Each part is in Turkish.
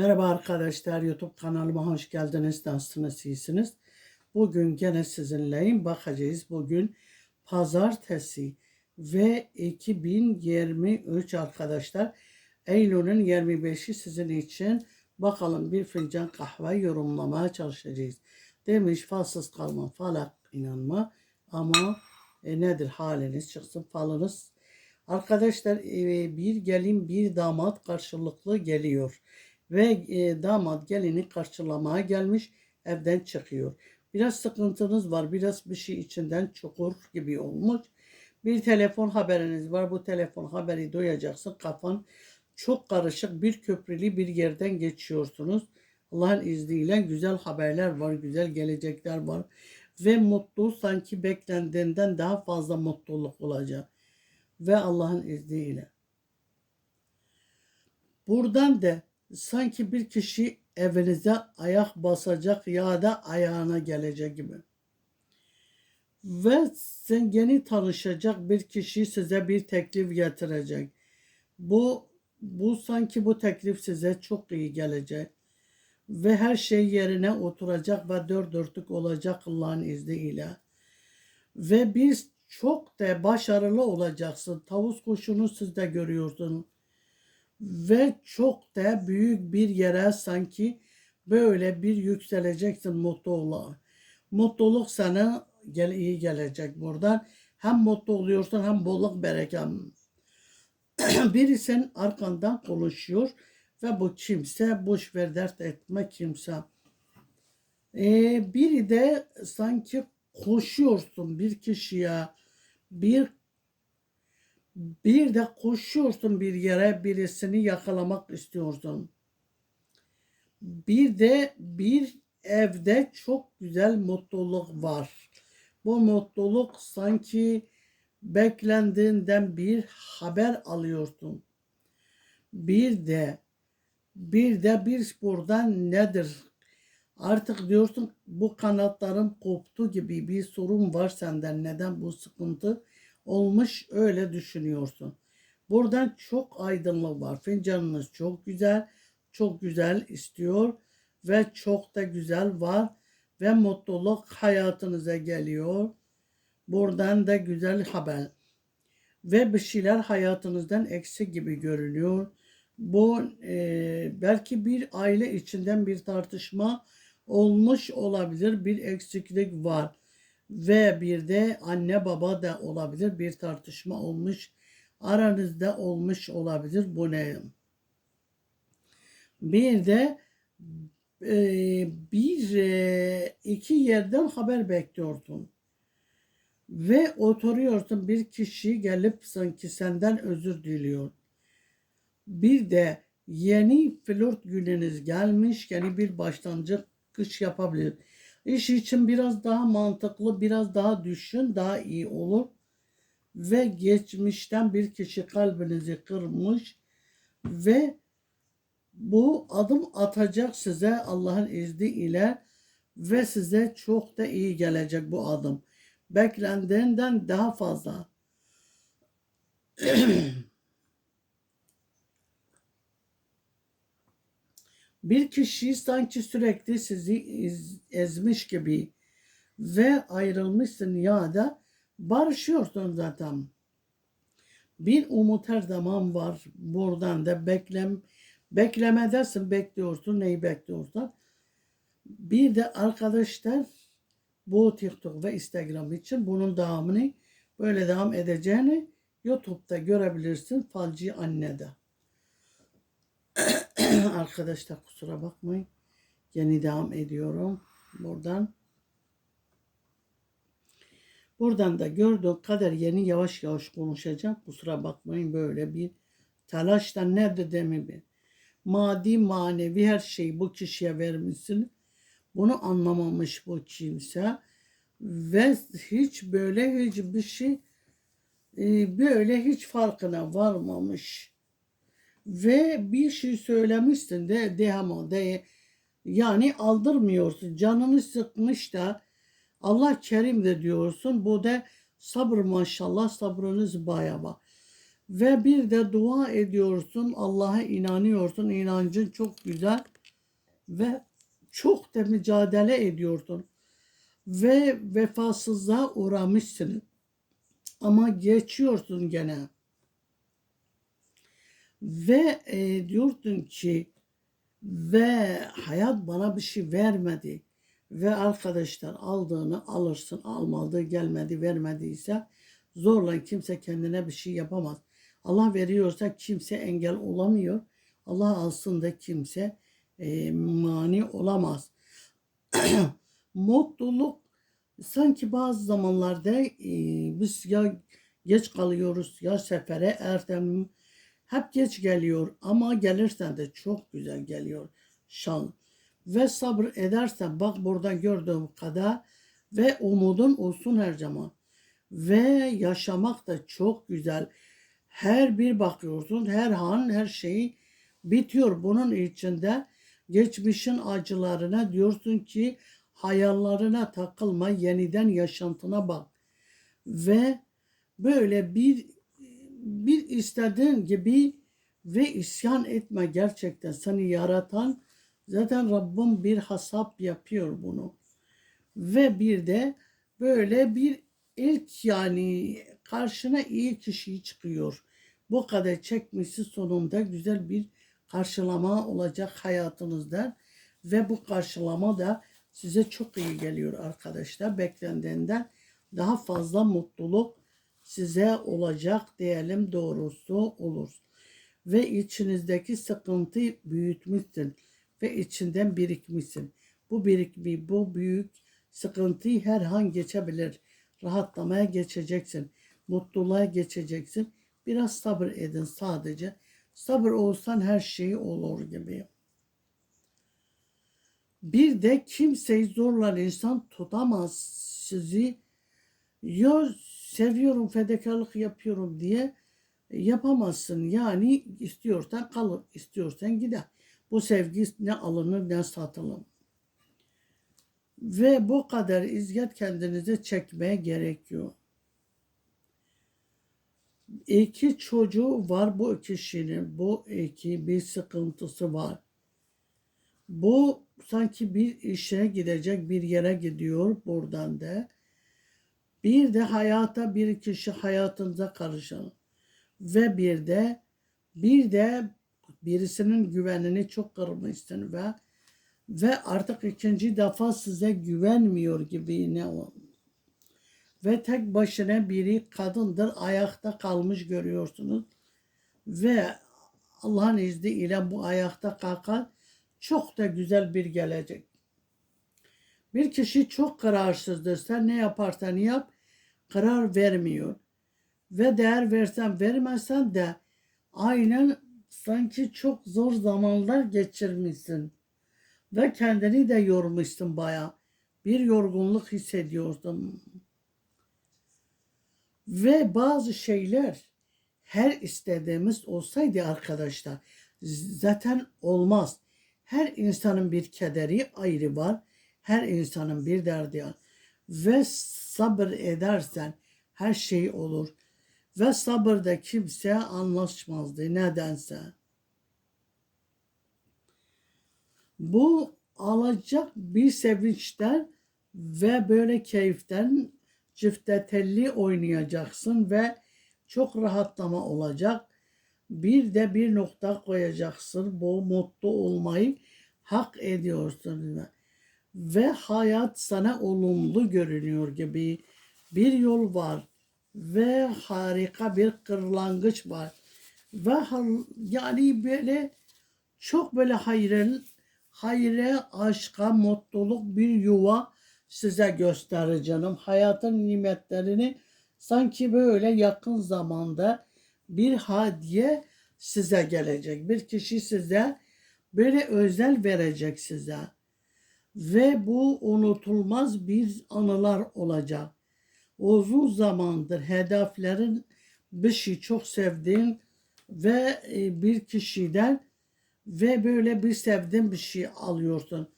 Merhaba arkadaşlar YouTube kanalıma hoş geldiniz. Nasılsınız? iyisiniz? Bugün gene sizinleyim. Bakacağız bugün pazartesi ve 2023 arkadaşlar. Eylül'ün 25'i sizin için bakalım bir fincan kahve yorumlamaya çalışacağız. Demiş falsız kalma falak inanma ama e, nedir haliniz çıksın falınız. Arkadaşlar e, bir gelin bir damat karşılıklı geliyor ve e, damat gelini karşılamaya gelmiş evden çıkıyor. Biraz sıkıntınız var biraz bir şey içinden çukur gibi olmuş. Bir telefon haberiniz var bu telefon haberi duyacaksın kafan çok karışık bir köprülü bir yerden geçiyorsunuz. Allah'ın izniyle güzel haberler var, güzel gelecekler var ve mutlu sanki beklendiğinden daha fazla mutluluk olacak ve Allah'ın izniyle. Buradan da sanki bir kişi evinize ayak basacak ya da ayağına gelecek gibi. Ve sen yeni tanışacak bir kişi size bir teklif getirecek. Bu bu sanki bu teklif size çok iyi gelecek. Ve her şey yerine oturacak ve dört dörtlük olacak Allah'ın izniyle. Ve bir çok da başarılı olacaksın. Tavus kuşunu siz de görüyorsunuz ve çok da büyük bir yere sanki böyle bir yükseleceksin mutlu olarak. Mutluluk sana gel iyi gelecek buradan. Hem mutlu oluyorsun hem bolluk bereket. Biri senin arkandan konuşuyor ve bu kimse boş ver dert etme kimse. Ee, biri de sanki koşuyorsun bir kişiye bir bir de koşuyorsun bir yere birisini yakalamak istiyorsun. Bir de bir evde çok güzel mutluluk var. Bu mutluluk sanki beklendiğinden bir haber alıyorsun. Bir de bir de bir buradan nedir? Artık diyorsun bu kanatlarım koptu gibi bir sorun var senden. Neden bu sıkıntı? Olmuş öyle düşünüyorsun. Buradan çok aydınlık var. Fincanınız çok güzel, çok güzel istiyor ve çok da güzel var ve mutluluk hayatınıza geliyor. Buradan da güzel haber. Ve bir şeyler hayatınızdan eksik gibi görünüyor. Bu e, belki bir aile içinden bir tartışma olmuş olabilir. Bir eksiklik var ve bir de anne baba da olabilir bir tartışma olmuş aranızda olmuş olabilir bu ne? Bir de e, bir e, iki yerden haber bekliyordun ve oturuyorsun bir kişi gelip sanki senden özür diliyor. Bir de yeni flört gününüz gelmiş yani bir başlangıç kış yapabilir İş için biraz daha mantıklı, biraz daha düşün, daha iyi olur. Ve geçmişten bir kişi kalbinizi kırmış ve bu adım atacak size Allah'ın izni ile ve size çok da iyi gelecek bu adım. Beklendiğinden daha fazla. Bir kişi sanki sürekli sizi ezmiş gibi ve ayrılmışsın ya da barışıyorsun zaten. Bir umut her zaman var. Buradan da beklem beklemedesin, bekliyorsun. Neyi bekliyorsun? Bir de arkadaşlar bu TikTok ve Instagram için bunun devamını böyle devam edeceğini YouTube'da görebilirsin Falcı Anne'de. Arkadaşlar kusura bakmayın. Yeni devam ediyorum. Buradan. Buradan da gördüğüm kadar yeni yavaş yavaş konuşacağım. Kusura bakmayın böyle bir telaştan ne dediğimi bir. Maddi manevi her şeyi bu kişiye vermişsin. Bunu anlamamış bu kimse. Ve hiç böyle hiçbir şey e, böyle hiç farkına varmamış ve bir şey söylemişsin de dehamo de yani aldırmıyorsun. Canını sıkmış da Allah kerim de diyorsun. Bu da sabır maşallah sabrınız bayağı var. Ve bir de dua ediyorsun. Allah'a inanıyorsun. inancın çok güzel. Ve çok da mücadele ediyorsun. Ve vefasızlığa uğramışsın. Ama geçiyorsun gene. Ve e, diyorsun ki ve hayat bana bir şey vermedi. Ve arkadaşlar aldığını alırsın. Almadı, gelmedi, vermediyse zorla kimse kendine bir şey yapamaz. Allah veriyorsa kimse engel olamıyor. Allah alsın da kimse e, mani olamaz. Mutluluk sanki bazı zamanlarda e, biz ya geç kalıyoruz ya sefere ertem hep geç geliyor ama gelirsen de çok güzel geliyor. Şan. Ve sabır edersen bak burada gördüğüm kadar ve umudun olsun her zaman. Ve yaşamak da çok güzel. Her bir bakıyorsun her an her şeyi bitiyor. Bunun içinde geçmişin acılarına diyorsun ki hayallerine takılma yeniden yaşantına bak. Ve böyle bir bir istediğin gibi ve isyan etme gerçekten seni yaratan zaten Rabbim bir hesap yapıyor bunu. Ve bir de böyle bir ilk yani karşına iyi kişi çıkıyor. Bu kadar çekmişsi sonunda güzel bir karşılama olacak hayatınızda ve bu karşılama da size çok iyi geliyor arkadaşlar. Beklendiğinden daha fazla mutluluk size olacak diyelim doğrusu olur. Ve içinizdeki sıkıntı büyütmüşsün ve içinden birikmişsin. Bu birikmi, bu büyük sıkıntıyı her an geçebilir. Rahatlamaya geçeceksin. Mutluluğa geçeceksin. Biraz sabır edin sadece. Sabır olsan her şey olur gibi. Bir de kimseyi zorla insan tutamaz sizi. Ya seviyorum fedakarlık yapıyorum diye yapamazsın. Yani istiyorsan kalır, istiyorsan gider. Bu sevgi ne alınır ne satılır. Ve bu kadar izget kendinize çekmeye gerekiyor. İki çocuğu var bu kişinin. Bu iki bir sıkıntısı var. Bu sanki bir işe gidecek bir yere gidiyor buradan da. Bir de hayata bir kişi hayatınıza karışan ve bir de bir de birisinin güvenini çok kırmışsın ve ve artık ikinci defa size güvenmiyor gibi ne o. Ve tek başına biri kadındır ayakta kalmış görüyorsunuz. Ve Allah'ın izniyle bu ayakta kalkan çok da güzel bir gelecek. Bir kişi çok kararsızdır. Sen ne yaparsan yap karar vermiyor. Ve değer versen vermezsen de aynen sanki çok zor zamanlar geçirmişsin. Ve kendini de yormuşsun baya. Bir yorgunluk hissediyorsun. Ve bazı şeyler her istediğimiz olsaydı arkadaşlar zaten olmaz. Her insanın bir kederi ayrı var. Her insanın bir derdi var. Ve sabır edersen her şey olur. Ve sabırda kimse anlaşmazdı nedense. Bu alacak bir sevinçten ve böyle keyiften çifte telli oynayacaksın ve çok rahatlama olacak. Bir de bir nokta koyacaksın. Bu mutlu olmayı hak ediyorsun. Ve hayat sana olumlu görünüyor gibi bir yol var. Ve harika bir kırlangıç var. Ve yani böyle çok böyle hayren, hayre, aşka, mutluluk bir yuva size göstereceğim. Hayatın nimetlerini sanki böyle yakın zamanda bir hadiye size gelecek. Bir kişi size böyle özel verecek size. Ve bu unutulmaz bir anılar olacak. Uzun zamandır hedeflerin bir şey çok sevdiğin ve e, bir kişiden ve böyle bir sevdiğin bir şey alıyorsun.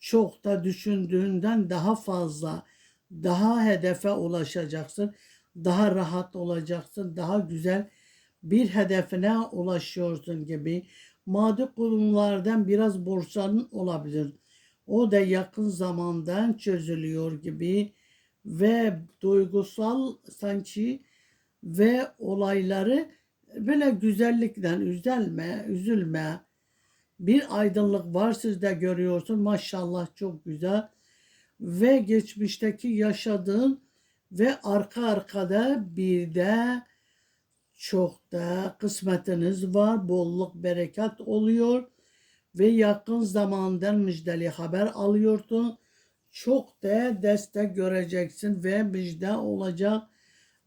Çok da düşündüğünden daha fazla, daha hedefe ulaşacaksın. Daha rahat olacaksın, daha güzel bir hedefine ulaşıyorsun gibi. Maddi konulardan biraz borçların olabilir. O da yakın zamandan çözülüyor gibi ve duygusal sanki ve olayları böyle güzellikten üzülme, üzülme. Bir aydınlık var sizde görüyorsun. Maşallah çok güzel. Ve geçmişteki yaşadığın ve arka arkada bir de çok da kısmetiniz var. Bolluk bereket oluyor. Ve yakın zamandan müjdeli haber alıyordun. Çok da destek göreceksin ve müjde olacak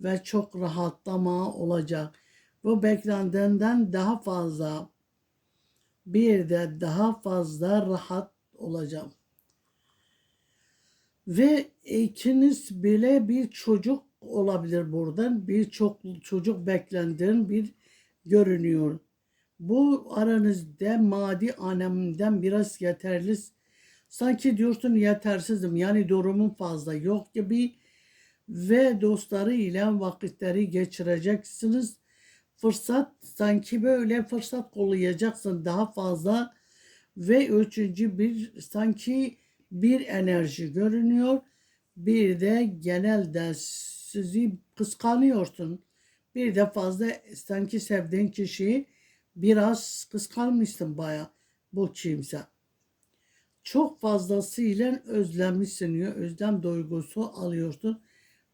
ve çok rahatlama olacak. Bu beklendiğinden daha fazla bir de daha fazla rahat olacağım. Ve ikiniz bile bir çocuk olabilir buradan. Bir çok çocuk beklendiğin bir görünüyor. Bu aranızda maddi anlamdan biraz yeterli. Sanki diyorsun yetersizim yani durumum fazla yok gibi ve dostları ile vakitleri geçireceksiniz. Fırsat sanki böyle fırsat kollayacaksın daha fazla ve üçüncü bir sanki bir enerji görünüyor. Bir de genelde sizi kıskanıyorsun. Bir de fazla sanki sevdiğin kişiyi biraz kıskanmışsın baya bu kimse. Çok fazlasıyla özlemişsin, özlem duygusu alıyorsun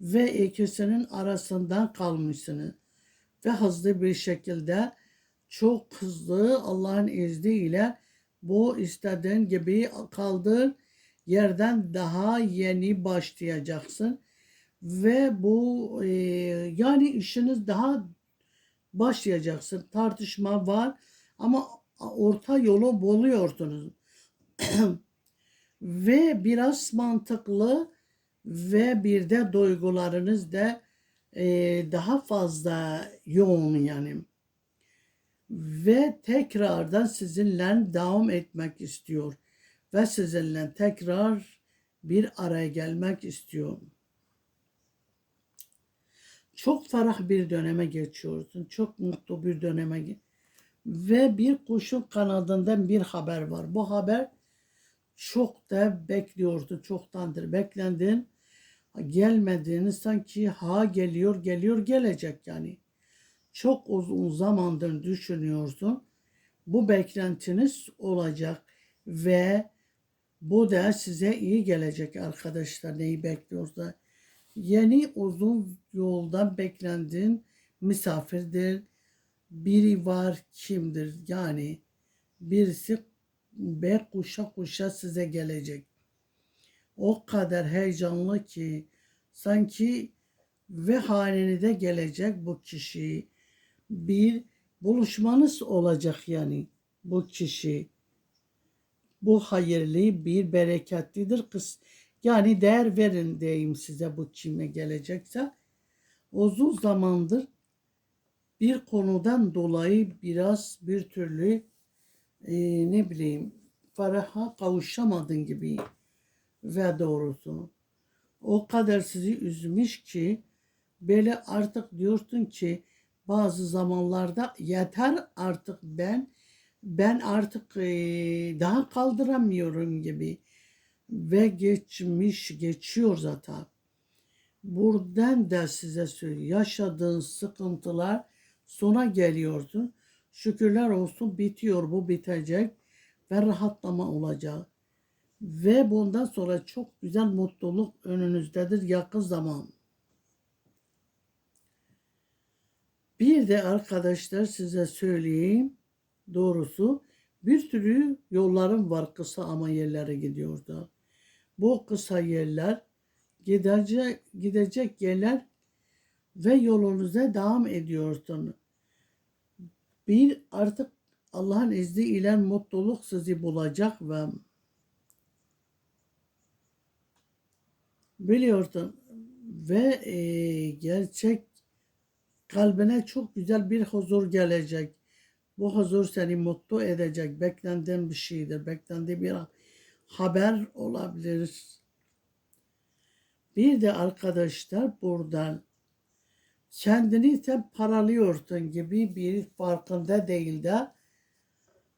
ve ikisinin arasından kalmışsınız. Ve hızlı bir şekilde çok hızlı Allah'ın izniyle bu istediğin gibi kaldığın yerden daha yeni başlayacaksın. Ve bu e, yani işiniz daha başlayacaksın. Tartışma var ama orta yolu buluyorsunuz. ve biraz mantıklı ve bir de duygularınız da e, daha fazla yoğun yani. Ve tekrardan sizinle devam etmek istiyor. Ve sizinle tekrar bir araya gelmek istiyorum. Çok ferah bir döneme geçiyorsun. Çok mutlu bir döneme ve bir kuşun kanadından bir haber var. Bu haber çok da bekliyordu. Çoktandır beklendin. Gelmediğini sanki ha geliyor geliyor gelecek yani. Çok uzun zamandır düşünüyorsun. Bu beklentiniz olacak ve bu da size iyi gelecek arkadaşlar neyi bekliyorsa. Yeni uzun yoldan beklendiğin misafirdir. Biri var kimdir? Yani birisi be kuşa kuşa size gelecek. O kadar heyecanlı ki sanki ve halini de gelecek bu kişi. Bir buluşmanız olacak yani bu kişi. Bu hayırlı bir bereketlidir. Kız, yani değer verin diyeyim size bu kime gelecekse. Uzun zamandır bir konudan dolayı biraz bir türlü e, ne bileyim faraha kavuşamadın gibi ve doğrusu o kadar sizi üzmüş ki böyle artık diyorsun ki bazı zamanlarda yeter artık ben ben artık e, daha kaldıramıyorum gibi ve geçmiş geçiyor zaten. Buradan da size söyleyeyim yaşadığın sıkıntılar sona geliyorsun. Şükürler olsun bitiyor bu bitecek ve rahatlama olacak. Ve bundan sonra çok güzel mutluluk önünüzdedir yakın zaman. Bir de arkadaşlar size söyleyeyim doğrusu bir sürü yollarım var kısa ama yerlere gidiyordu. Bu kısa yerler gidecek, gidecek yerler ve yolunuza devam ediyorsun. Bir artık Allah'ın izniyle mutluluk sizi bulacak ve biliyorsun ve e, gerçek kalbine çok güzel bir huzur gelecek. Bu huzur seni mutlu edecek. Beklendiğin bir şeydir. Beklendiği bir haber olabilir. Bir de arkadaşlar buradan kendini sen paralıyorsun gibi bir farkında değil de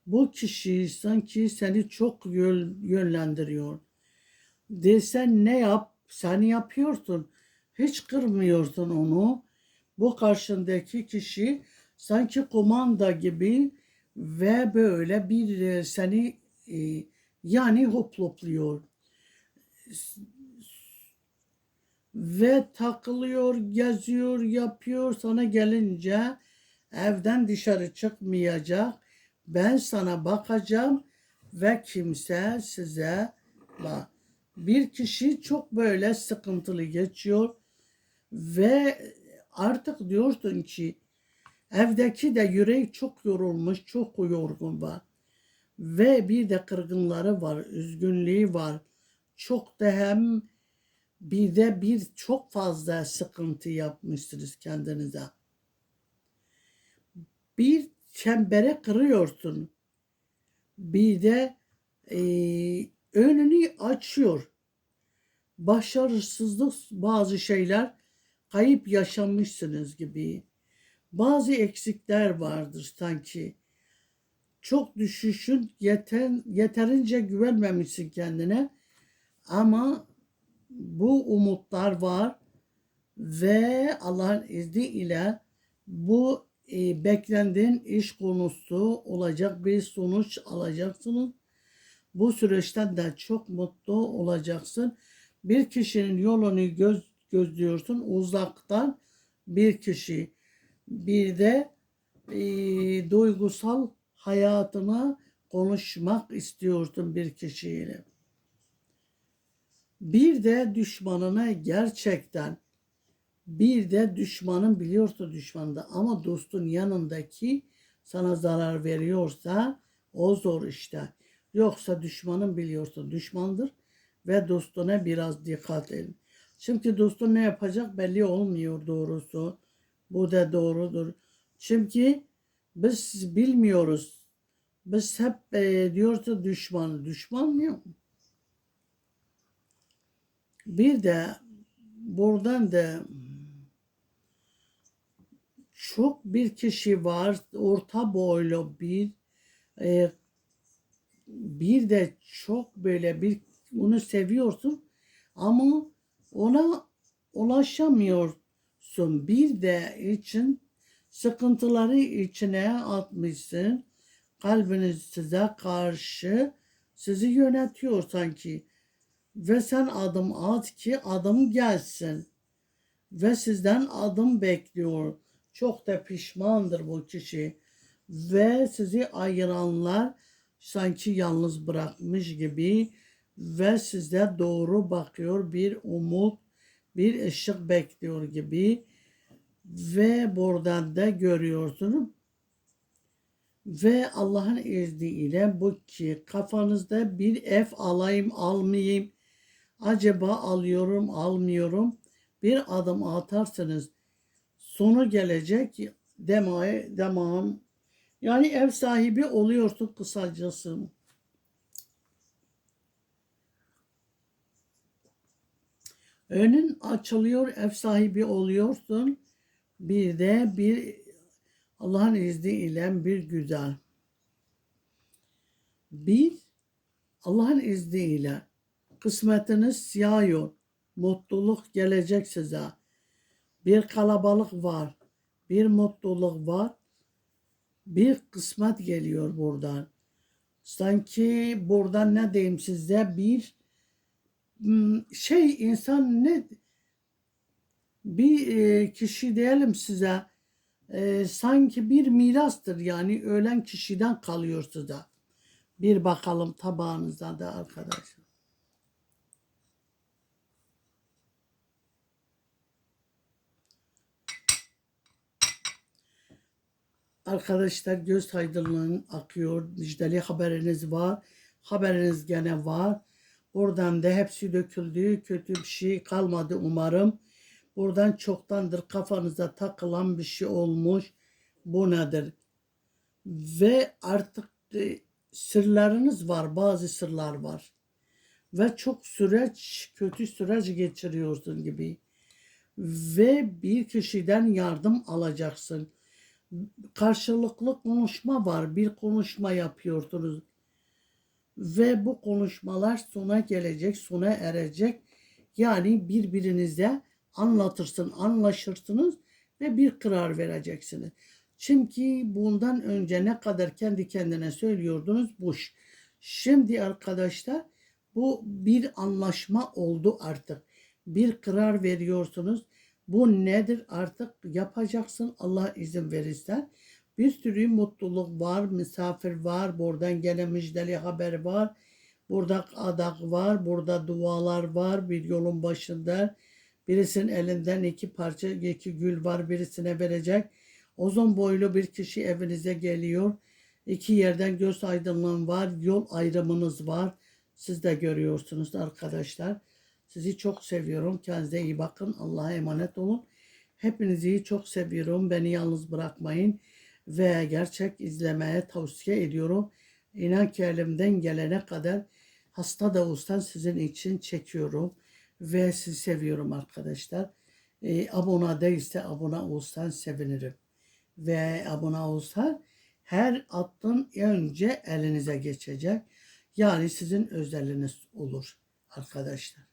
bu kişi sanki seni çok yön- yönlendiriyor. Desen ne yap, sen yapıyorsun. Hiç kırmıyorsun onu. Bu karşındaki kişi sanki kumanda gibi ve böyle bir e, seni e, yani hoplopluyor. Ve takılıyor, geziyor, yapıyor. Sana gelince evden dışarı çıkmayacak. Ben sana bakacağım ve kimse size bak. Bir kişi çok böyle sıkıntılı geçiyor ve artık diyorsun ki evdeki de yüreği çok yorulmuş, çok yorgun var. Ve bir de kırgınları var, üzgünlüğü var. Çok da hem bir de bir çok fazla sıkıntı yapmışsınız kendinize. Bir çembere kırıyorsun. Bir de eee, önünü açıyor. Başarısızlık bazı şeyler kayıp yaşamışsınız gibi. Bazı eksikler vardır sanki. Çok düşüşün yeten, yeterince güvenmemişsin kendine. Ama bu umutlar var ve Allah'ın izniyle bu e, beklendiğin iş konusu olacak bir sonuç alacaksınız. Bu süreçten de çok mutlu olacaksın. Bir kişinin yolunu göz, gözlüyorsun uzaktan bir kişi. Bir de e, duygusal hayatına konuşmak istiyorsun bir kişiyle. Bir de düşmanına gerçekten bir de düşmanın biliyorsa düşmanında ama dostun yanındaki sana zarar veriyorsa o zor işte. Yoksa düşmanın biliyorsa düşmandır ve dostuna biraz dikkat edin. Çünkü dostun ne yapacak belli olmuyor doğrusu. Bu da doğrudur. Çünkü biz bilmiyoruz. Biz hep e, diyorsa düşman. Düşman mı? Bir de buradan da çok bir kişi var orta boylu bir e, bir de çok böyle bir onu seviyorsun ama ona ulaşamıyorsun. Bir de için sıkıntıları içine atmışsın. Kalbiniz size karşı sizi yönetiyor sanki. Ve sen adım at ki adım gelsin. Ve sizden adım bekliyor. Çok da pişmandır bu kişi. Ve sizi ayıranlar sanki yalnız bırakmış gibi ve size doğru bakıyor bir umut, bir ışık bekliyor gibi ve buradan da görüyorsunuz. Ve Allah'ın izniyle bu ki kafanızda bir ev alayım almayayım acaba alıyorum almıyorum bir adım atarsınız sonu gelecek demaya demam yani ev sahibi oluyorsun kısacası. Önün açılıyor, ev sahibi oluyorsun. Bir de bir Allah'ın izniyle bir güzel. Bir Allah'ın izniyle kısmetiniz yağıyor. Mutluluk gelecek size. Bir kalabalık var. Bir mutluluk var. Bir kısmet geliyor buradan. Sanki buradan ne diyeyim size bir hmm, şey insan ne bir e, kişi diyelim size e, sanki bir mirastır yani ölen kişiden kalıyor size. Bir bakalım tabağınıza da arkadaşlar. Arkadaşlar göz aydınlığın akıyor. Müjdeli haberiniz var. Haberiniz gene var. Buradan da hepsi döküldü. Kötü bir şey kalmadı umarım. Buradan çoktandır kafanıza takılan bir şey olmuş. Bu nedir? Ve artık e, sırlarınız var. Bazı sırlar var. Ve çok süreç, kötü süreç geçiriyorsun gibi. ve bir kişiden yardım alacaksın. Karşılıklı konuşma var. Bir konuşma yapıyorsunuz ve bu konuşmalar sona gelecek, sona erecek. Yani birbirinize anlatırsın, anlaşırsınız ve bir karar vereceksiniz. Çünkü bundan önce ne kadar kendi kendine söylüyordunuz boş. Şimdi arkadaşlar bu bir anlaşma oldu artık. Bir karar veriyorsunuz. Bu nedir artık yapacaksın Allah izin verirse. Bir sürü mutluluk var, misafir var, buradan gelen müjdeli haber var. Burada adak var, burada dualar var bir yolun başında. Birisinin elinden iki parça, iki gül var birisine verecek. Uzun boylu bir kişi evinize geliyor. İki yerden göz aydınlığın var, yol ayrımınız var. Siz de görüyorsunuz arkadaşlar. Sizi çok seviyorum. Kendinize iyi bakın. Allah'a emanet olun. Hepinizi çok seviyorum. Beni yalnız bırakmayın. Ve gerçek izlemeye tavsiye ediyorum. İnan ki elimden gelene kadar hasta da olsan sizin için çekiyorum. Ve sizi seviyorum arkadaşlar. E, abone değilse abone olsan sevinirim. Ve abone olsa her attığın önce elinize geçecek. Yani sizin özeliniz olur arkadaşlar.